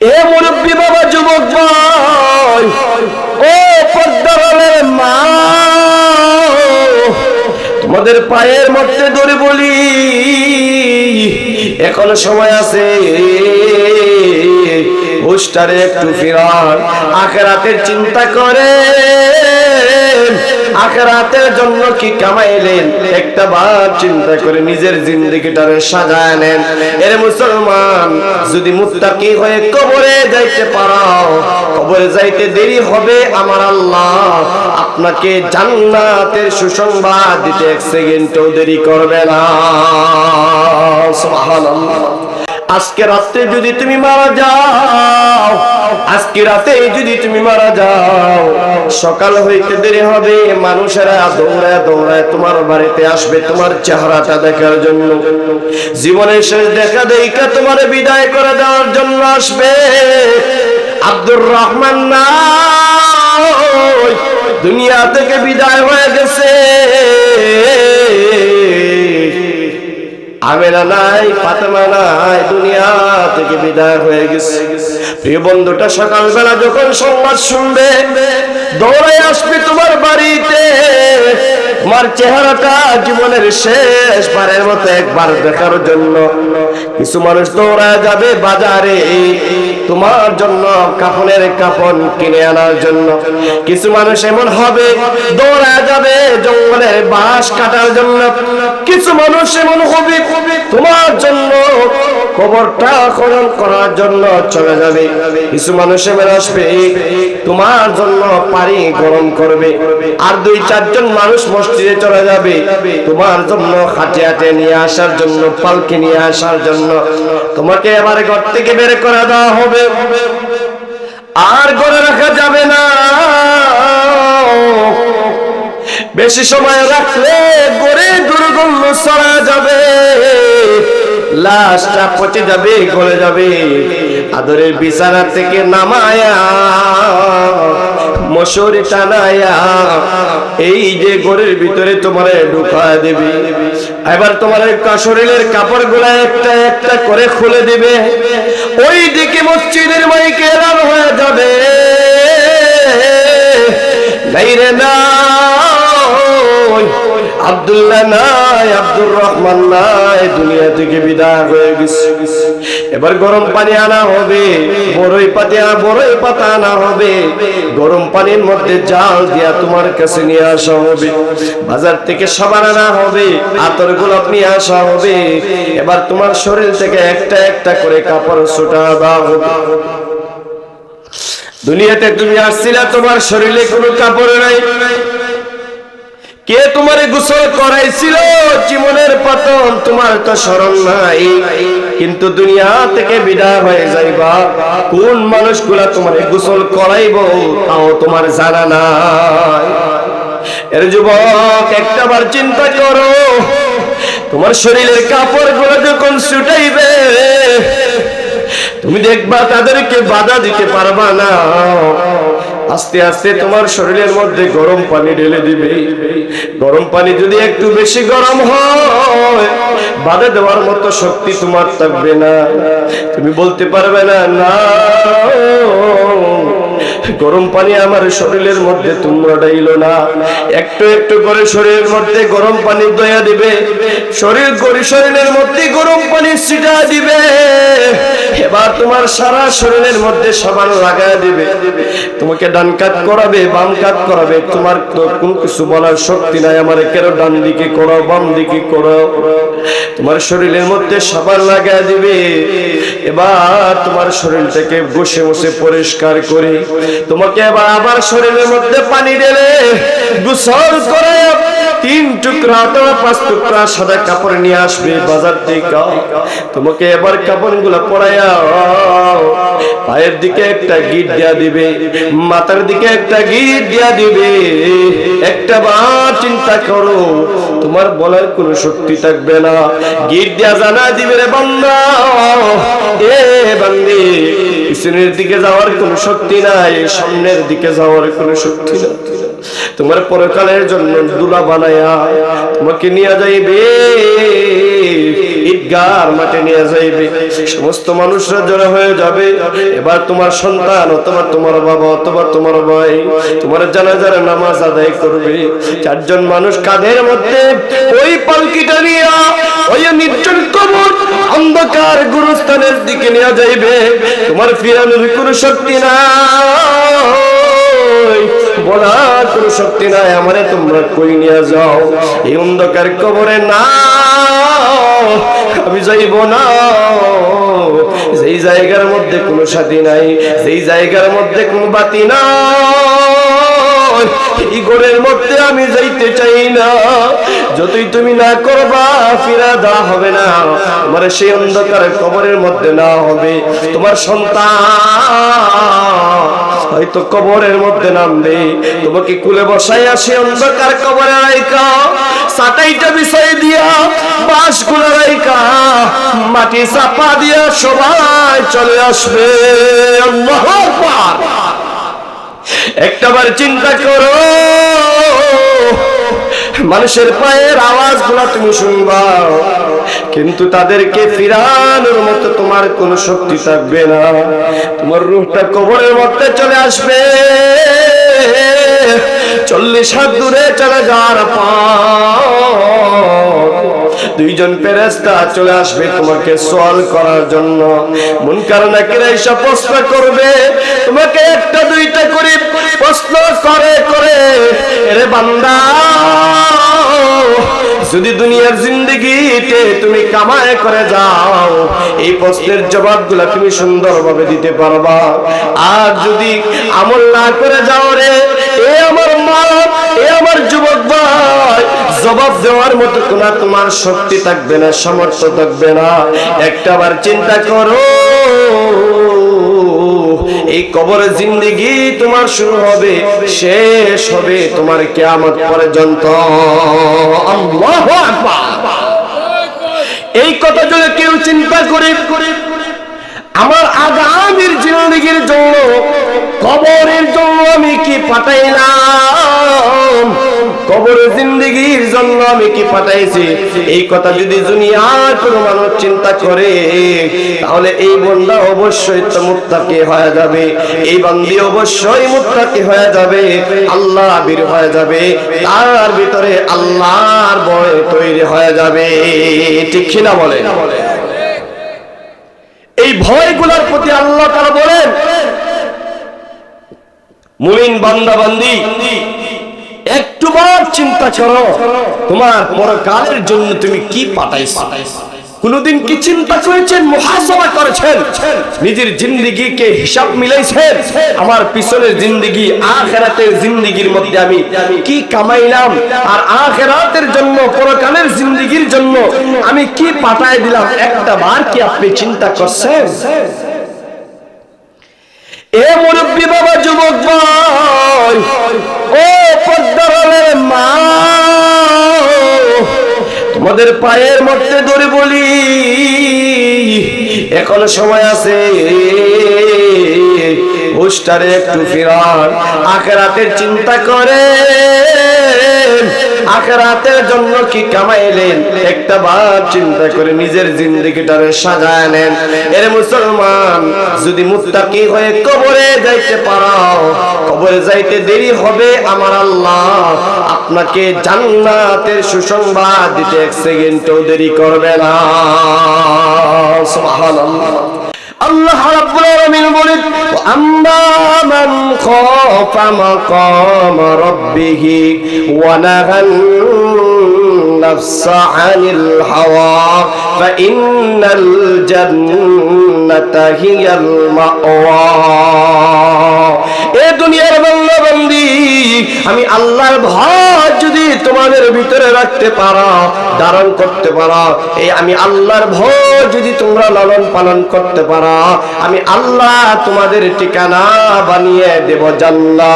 এ মুরব্বী বাবা, যুবক ভাই, ও পদ্মারের মা, তোমাদের পায়ের মধ্যে ধরে বলি, এখনও সময় আছে হোস্টারে একটু ফিরার, আখেরাতের চিন্তা করে। আখেরাতের জন্য কি কামাইলেন? একটা বার চিন্তা করে নিজের জিন্দগিটারে সাজায় নেন। এর মুসলমান, যদি মুত্তাকি হয়ে কবরে যাইতে পারো কবরে যাইতে দেরি হবে আমার আল্লাহ। আপনাকে জান্নাতের সুসংবাদ দিতে এক সেকেন্ডও দেরি করবে না। সুবহানাল্লাহ। আজকে রাতে যদি তুমি মারা যাও, আজকে রাতে যদি তুমি মারা যাও, সকাল হইতে দেরি হবে, মানুষেরা দৌড়ায় দৌড়ায় তোমার বাড়িতে আসবে, তোমার চেহারাটা দেখার জন্য। জীবনের শেষ দেখা দেখা তোমার বিদায় করে দেওয়ার জন্য আসবে। আব্দুর রহমান না দুনিয়া থেকে বিদায় হয়ে গেছে। আমেরা নাই, ফাতেমা নাই, দুনিয়া থেকে বিদায় হয়ে গেছে। প্রিয় বন্ধুটা, সকালবেলা যখন সংবাদ শুনবে, দৌড়ে আসবে তোমার বাড়িতে। তোমার চেহারাটা জীবনের শেষ বারের মতো একবার দেখার জন্য। কিছু মানুষ দৌড়া যাবে বাজারে। তোমার জন্য কাফনের কাফন কিনে আনার জন্য। কিছু মানুষ এমন হবে, দৌড়া যাবে জঙ্গলের বাঁশ কাটার জন্য। কিছু মানুষ এমন হবে, তোমার জন্য কবরটা খনন করার জন্য চলে যাবে। কিছু তোমার জন্য পানি গরম করবে। আর দুই, চারজন মানুষ মসজিদে চলে যাবে, তোমার জন্য হাটে হাটে নিয়ে আসার জন্য নিয়ে আসার জন্য। তোমাকে এবার ঘর থেকে বের করে দেওয়া হবে। আর ঘরে রাখা যাবে না। বেশি সময় রাখলে গড়ে দুর্গন্ধ সরা যাবে। লাশটা পচে যাবে, গলে যাবে। আদরের বিছানা থেকে নামায়া, মশুরি টানায়া, এই যে ঘরের ভিতরে তোমারে ঢুকা দেবে। এবার তোমার শরীরের কাপড়গুলা একটা একটা করে খুলে দিবে। ওই দিকে মসজিদের মাইকে এলান হয়ে যাবে। গাইরে না আব্দুল্লাহ নাই, আব্দুর রহমান নাই, দুনিয়া থেকে বিদায় হয়ে গেছে। এবার গরম পানি আনা হবে বড়ই পাতি বড়ই পাতা আনা হবে। গরম পানির মধ্যে জাল দিয়া তোমার কাছে নিয়ে আসা হবে। বাজার থেকে সাবান আনা হবে আতর গোলাপ নিয়ে আসা হবে। এবার তোমার শরীর থেকে একটা একটা করে কাপড় ছোটা দেওয়া হবে। দুনিয়াতে তুমি আসছিলা তোমার শরীরে কোনো কাপড় নাই। কে তোমারে গোসল করাইছিল? জীবনের পতন তোমার তো স্মরণ নাই। কিন্তু দুনিয়া থেকে বিদায় হয়ে যাইবা। কোন মানুষগুলা তোমারে গোসল করাইব, তাও তোমার জানা নাই। এর যুবক, একটাবার চিন্তা করো। তোমার শরীরের কাপড়গুলো যখন ছুটাইবে, তুমি দেখবা তাদেরকে বাধা দিতে পারবা না। আস্তে আস্তে তোমার শরীরের মধ্যে গরম পানি ঢেলে দিবে। গরম পানি যদি একটু বেশি গরম হয়, বাধে দেওয়ার মতো শক্তি তোমার থাকবে না। তুমি বলতে পারবে না না। গরম পানি আমার শরীরের মধ্যে তোমরা ডাইলো না। একটু একটু করে শরীরের মধ্যে গরম পানি দয়া দিবে। শরীর গরি শরীরের মধ্যে গরম পানি ছিটা দিবে। এবার তোমার সারা শরীরের মধ্যে সাবান লাগায় দিবে। তোমাকে ডান কাত করাবে, বাম কাত করাবে। তোমার কোন কিছু বলার শক্তি নাই। আমার কেন ডান দিকে করো, বাম দিকে করো? তোমার শরীরের মধ্যে সাবান লাগায় দিবে। এবার তোমার শরীরটাকে বসে বসে পরিষ্কার করে তোমাকে এবার আবার শরীরের মধ্যে পানি ঢেলে গোসল করে তিন টুকরা অথবা পাঁচ টুকরা সাদা কাপড় নিয়ে আসবে বাজার থেকে তোমাকে এবার কাপড়গুলা পরাইয়া পায়ের দিকে একটা গিট দিয়া দিবে, মাথার দিকে একটা গিট দিয়া দিবে। একটা বার চিন্তা করো, তোমার বলার কোনো শক্তি থাকবে না। গিট দিয়া জানা দিবে রে বান্দা, এ বান্দি, পিছনের দিকে যাওয়ার কোনো শক্তি নাই, সামনের দিকে যাওয়ার কোনো শক্তি নাই। তোমার পরকালের জন্য দুলা বানায়া তোমাকে নিয়ে যাইবে, ঈদগার মাঠে নিয়ে যাইবে। সমস্ত মানুষরা জড়ো হয়ে যাবে। এবার তোমার সন্তান অথবা তোমার বাবা অথবা তোমার ভাই তোমার জানাজার নামাজ আদায় করবে। চারজন মানুষ কাঁধের মধ্যে ওই পালকিটা নিয়ে, ওই নির্জন কবর অন্ধকার গুরুস্থানের দিকে নিয়ে যাইবে। তোমার ফিরানোর কোনো শক্তি নাই। বলার কোনো শক্তি নাই, আমারে তোমরা কই নিয়ে যাও? এই অন্ধকার কবরে না, আমি যাইব না। যেই জায়গার মধ্যে কোনো সাথী নাই, যেই জায়গার মধ্যে কোনো বাতি নাই, এই ঘরের মধ্যে আমি যাইতে চাই না। যতই তুমি না করবা, ফিরা দেওয়া হবে না। তোমার সেই অন্ধকার কবরের মধ্যে না হবে। তোমার সন্তান হয়তো কবরের মধ্যে নামবে তোমাকে কুলে বসাই আসে অন্ধকার কবরে রাইকা সাটাইটা বিষয় দিয়া বাসগুলো রাইকা মাটি চাপা দিয়া সবাই চলে আসবে। একটাবার চিন্তা করো। মানুষের পায়ের আওয়াজগুলা তুমি শুনবা। কিন্তু তাদেরকে ফিরানোর মতো তোমার কোনো শক্তি থাকবে না। তোমার রূপটা কবরের মধ্যে চলে আসবে। চল্লিশ হাত দূরে চলে যাওয়ার পর দুইজন ফেরেস্তা চলে আসবে তোমাকে সওয়াল করার জন্য। মন কারণ এসব প্রশ্ন করবে, তোমাকে একটা দুইটা করে প্রশ্ন করে করে। এরে বান্দা, যদি দুনিয়ার জিন্দগিতে তুমি কামায় করে যাও, এই প্রশ্নের জবাবগুলা তুমি সুন্দরভাবে দিতে পারবা। আর যদি আমল না করে যাও রে, এ আমার মা, এ আমার যুবক ভাই জবাব দেওয়ার মতো কোন তোমার শক্তি থাকবে না, সামর্থ্য থাকবে না। একটাবার চিন্তা করো, এই কবর জিন্দিগি তোমার শুরু হবে, শেষ হবে তোমার কেয়ামত পর্যন্ত। এই কথা যদি কেউ চিন্তা করে আমার আগামীর জিন্দগির জন্য, কবরের জন্য আমি কি পাঠাইলাম? কবরের জিন্দগির জন্য আমি কি পাঠাইছি? এই কথা যদি দুনিয়ার কোনো মানুষ চিন্তা করে, তাহলে এই বন্দা অবশ্যই তো মুত্তাকি হয়ে যাবে। এই বান্দি অবশ্যই মুত্তাকি হয়ে যাবে, আল্লাহ বীর হয়ে যাবে, তার ভিতরে আল্লাহর বয় তৈরি হয়ে যাবে। ঠিক কিনা বলে ভয়গুলোর প্রতি আল্লাহ তারা বলেন, মুমিন বান্দা বান্দি, একটু বার চিন্তা ছাড়ো তোমার পরকালের জন্য তুমি কি পাঠাইছো? কোনদিন কি চিন্তা করেছেন, মহাসভা করেছেন? নিজের জিন্দিগিকে হিসাব মিলাইছেন? আমার পিছনের জিন্দিগি আখেরাতের জিন্দিগির মধ্যে আমি কি কামাইলাম? আর আখেরাতের জন্য, পরকালের জিন্দিগির জন্য আমি কি পাঠাই দিলাম? একটা বার কি আপনি চিন্তা করছেন? এ মুরব্বী বাবা, যুবক ভাই, ও পদ্মারের মা। তোমাদের পায়ের মধ্যে ধরে বলি। এখনও সময় আছে। হোস্টারে একটু ফেরার। আখেরাতের চিন্তা করে। জন্য কি কামাইলেন? একটা বার চিন্তা করে নিজের জিন্দগিটারে সাজায় নেন। এর মুসলমান, যদি মুত্তাকি হয়ে কবরে যাইতে পারো, কবরে যাইতে দেরি হবে আমার আল্লাহ। আপনাকে জান্নাতের সুসংবাদ দিতে এক সেকেন্ডও দেরি করবে না। সুবহানাল্লাহ। আল্লাহ রাব্বুল আলামিন বলেন আম্মা মান খাফা মাকাম রাব্বিহি ওয়া নাহান নাফসা আনিল হাওয়া ফাইন্নাল জান্নাতা হিয়াল মাওয়া এ দুনিয়ার বান্দা বান্দি আমি আল্লাহর ভয় যদি তোমাদের ভিতরে রাখতে পারো, ধারণ করতে পারো এই আমি আল্লাহর ভয় যদি তোমরা লালন পালন করতে পারো, আমি আল্লাহ তোমাদের ঠিকানা বানিয়ে দেব জান্নাত।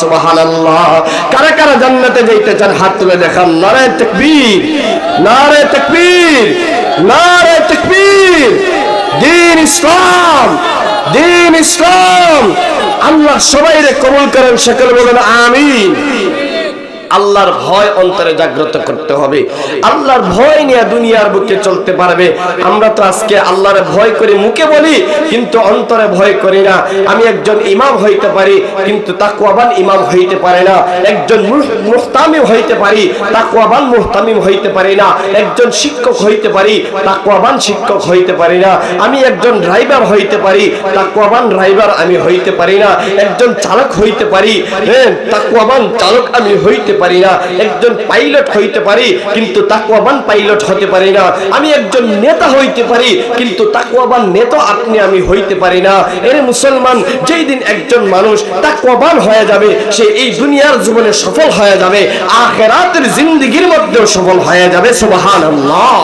সুবহানাল্লাহ। কারা কারা জান্নাতে যাইতে চান, হাত তুলে দেখান। নারে তাকবীর নারে তাকবীর নারে তাকবীর। দিন ইসলাম দিন ইসলাম। আল্লাহ সবাই রে কবুল করেন সকলে বলেন আমিন। আল্লাহর ভয় অন্তরে জাগ্রত করতে হবে। আল্লাহর ভয় নিয়ে দুনিয়ার বুকে চলতে পারবে। আমরা তো আজকে আল্লাহর ভয় করে, মুখে বলি, কিন্তু অন্তরে ভয় করি না। আমি একজন ইমাম হইতে পারি, কিন্তু তাকুয়াবান ইমাম হইতে পারে না। একজন মুহ- মুহতামিম হইতে পারি তাকুয়াবান মুহতামিম হইতে পারি না। একজন শিক্ষক হইতে পারি তাকুয়াবান শিক্ষক হইতে পারি না। আমি একজন ড্রাইভার হইতে পারি তাকুয়াবান ড্রাইভার আমি হইতে পারি না। একজন চালক হইতে পারি হ্যাঁ তাকুয়াবান চালক আমি হইতে পারি না, একজন পাইলট হইতে পারি, কিন্তু তাকুয়াবান পাইলট হতে পারি না। আমি একজন নেতা হইতে পারি, কিন্তু তাকুয়াবান নেতা আপনি আমি হইতে পারি না। এর মুসলমান, যেই দিন একজন মানুষ তাকুয়াবান হয়ে যাবে, সে এই দুনিয়ার জীবনে সফল হয়ে যাবে, আখেরাতের জিন্দগির মধ্যেও সফল হয়ে যাবে, সুবহানাল্লাহ।